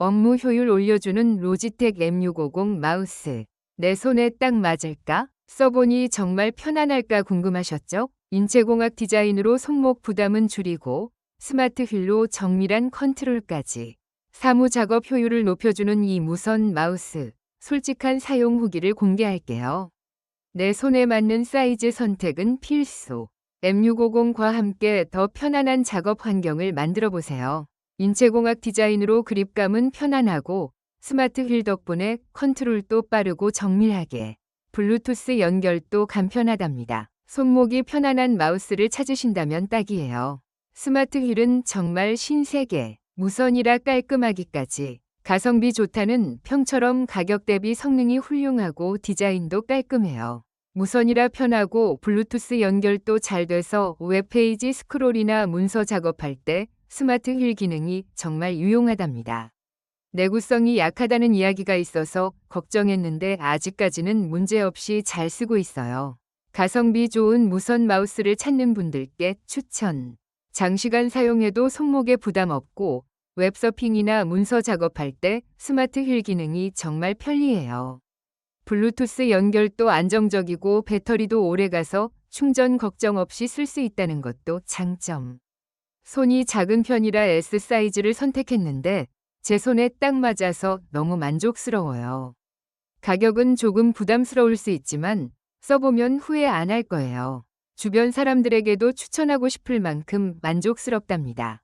업무 효율 올려주는 로지텍 M650 마우스. 내 손에 딱 맞을까? 써보니 정말 편안할까 궁금하셨죠? 인체공학 디자인으로 손목 부담은 줄이고 스마트 휠로 정밀한 컨트롤까지. 사무 작업 효율을 높여주는 이 무선 마우스. 솔직한 사용 후기를 공개할게요. 내 손에 맞는 사이즈 선택은 필수. M650과 함께 더 편안한 작업 환경을 만들어 보세요. 인체공학 디자인으로 그립감은 편안하고 스마트 휠 덕분에 컨트롤도 빠르고 정밀하게 블루투스 연결도 간편하답니다. 손목이 편안한 마우스를 찾으신다면 딱이에요. 스마트 휠은 정말 신세계, 무선이라 깔끔하기까지 가성비 좋다는 평처럼 가격 대비 성능이 훌륭하고 디자인도 깔끔해요. 무선이라 편하고 블루투스 연결도 잘 돼서 웹페이지 스크롤이나 문서 작업할 때 스마트 휠 기능이 정말 유용하답니다. 내구성이 약하다는 이야기가 있어서 걱정했는데 아직까지는 문제없이 잘 쓰고 있어요. 가성비 좋은 무선 마우스를 찾는 분들께 추천. 장시간 사용해도 손목에 부담 없고 웹서핑이나 문서 작업할 때 스마트 휠 기능이 정말 편리해요. 블루투스 연결도 안정적이고 배터리도 오래가서 충전 걱정 없이 쓸 수 있다는 것도 장점. 손이 작은 편이라 S 사이즈를 선택했는데 제 손에 딱 맞아서 너무 만족스러워요. 가격은 조금 부담스러울 수 있지만 써보면 후회 안 할 거예요. 주변 사람들에게도 추천하고 싶을 만큼 만족스럽답니다.